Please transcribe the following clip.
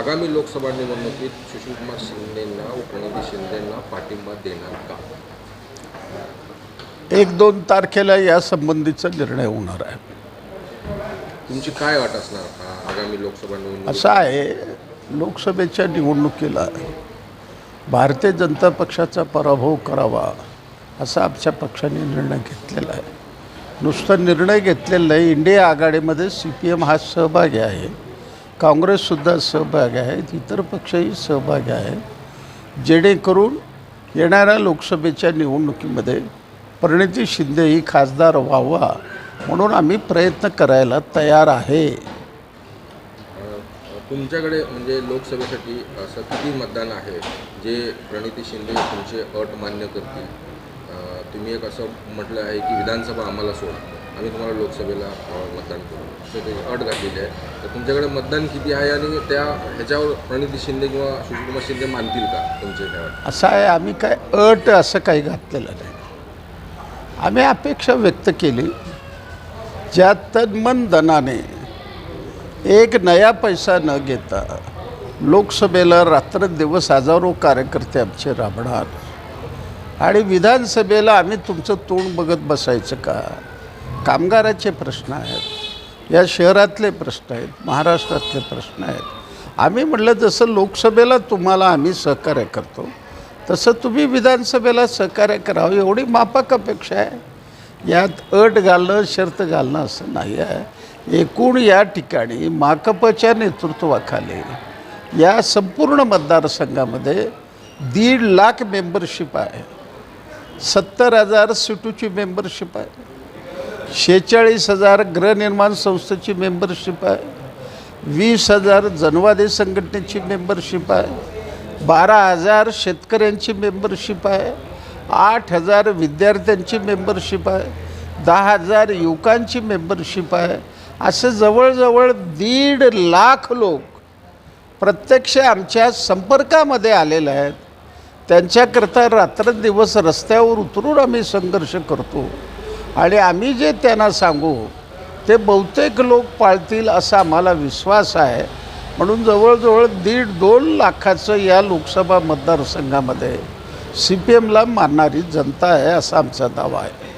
आगामी लोकसभा निवडणुकीत सुशीलकुमार शिंदेंना प्रणिती शिंदेंना पाठिंबा देणार का? एक दोन तारखेला या संबंधीचा निर्णय होणार आहे. तुमची काय वाट असणार आगामी लोकसभा निवडणूक असं आहे लोकसभेच्या निवडणुकीला भारतीय जनता पक्षाचा पराभव करावा असा आमच्या पक्षाने निर्णय घेतलेला आहे. नुसता निर्णय घेतलेला नाही इंडिया आघाडीमध्ये सी पी एम हा सहभागी आहे. काँग्रेससुद्धा सहभागी आहेत इतर पक्षही सहभागी आहेत जेणेकरून येणाऱ्या लोकसभेच्या निवडणुकीमध्ये परिणिती शिंदे ही खासदार व्हावा म्हणून आम्ही प्रयत्न करायला तयार आहे. तुमच्याकडे म्हणजे लोकसभेसाठी असं किती मतदान आहे जे प्रणिती शिंदे तुमचे अट मान्य करतील? तुम्ही एक असं म्हटलं आहे की विधानसभा आम्हाला सोड. आम्ही तुम्हाला लोकसभेला मतदान करू असं ते अट घातलेली आहे तर तुमच्याकडे मतदान किती आहे आणि त्या ह्याच्यावर प्रणिती शिंदे किंवा सुशीलकुमार शिंदे मानतील का तुमचे काय असं आहे आम्ही काय अट असं काही घातलेलं नाही. आम्ही अपेक्षा व्यक्त केली ज्या तन्मन धनाने एक नया पैसा न घेता लोकसभेला रात्रंदिवस हजारो कार्यकर्ते आमचे राबणार. आणि विधानसभेला आम्ही तुमचं तोंड बघत बसायचं का? कामगाराचे प्रश्न आहेत या शहरातले प्रश्न आहेत महाराष्ट्रातले प्रश्न आहेत. आम्ही म्हटलं जसं लोकसभेला तुम्हाला आम्ही सहकार्य करतो तसं तुम्ही विधानसभेला सहकार्य करावं एवढी मापाक अपेक्षा आहे. यात अट घालणं शर्त घालणं असं नाही आहे. एकूण या ठिकाणी माकपच्या नेतृत्वाखाली या संपूर्ण मतदारसंघामध्ये दीड लाख मेंबरशिप आहे. सत्तर हजार सिटूची मेंबरशिप आहे. शेहेचाळीस हजार गृहनिर्माण संस्थेची मेंबरशिप आहे. वीस हजार जनवादी संघटनेची मेंबरशिप आहे. बारा हजार शेतकऱ्यांची मेंबरशिप आहे. आठ हजार विद्यार्थ्यांची मेंबरशिप आहे. दहा हजार युवकांची मेंबरशिप आहे. असं जवळजवळ दीड लाख लोक प्रत्यक्ष आमच्या संपर्कामध्ये आलेले आहेत. त्यांच्याकरता रात्रंदिवस रस्त्यावर उतरून आम्ही संघर्ष करतो. आणि आम्ही जे त्यांना सांगू ते बहुतेक लोक पाळतील असा आम्हाला विश्वास आहे. म्हणून जवळजवळ दीड दोन लाखाचं या लोकसभा मतदारसंघामध्ये सी पी एमला मानणारी जनता आहे असा आमचा दावा आहे.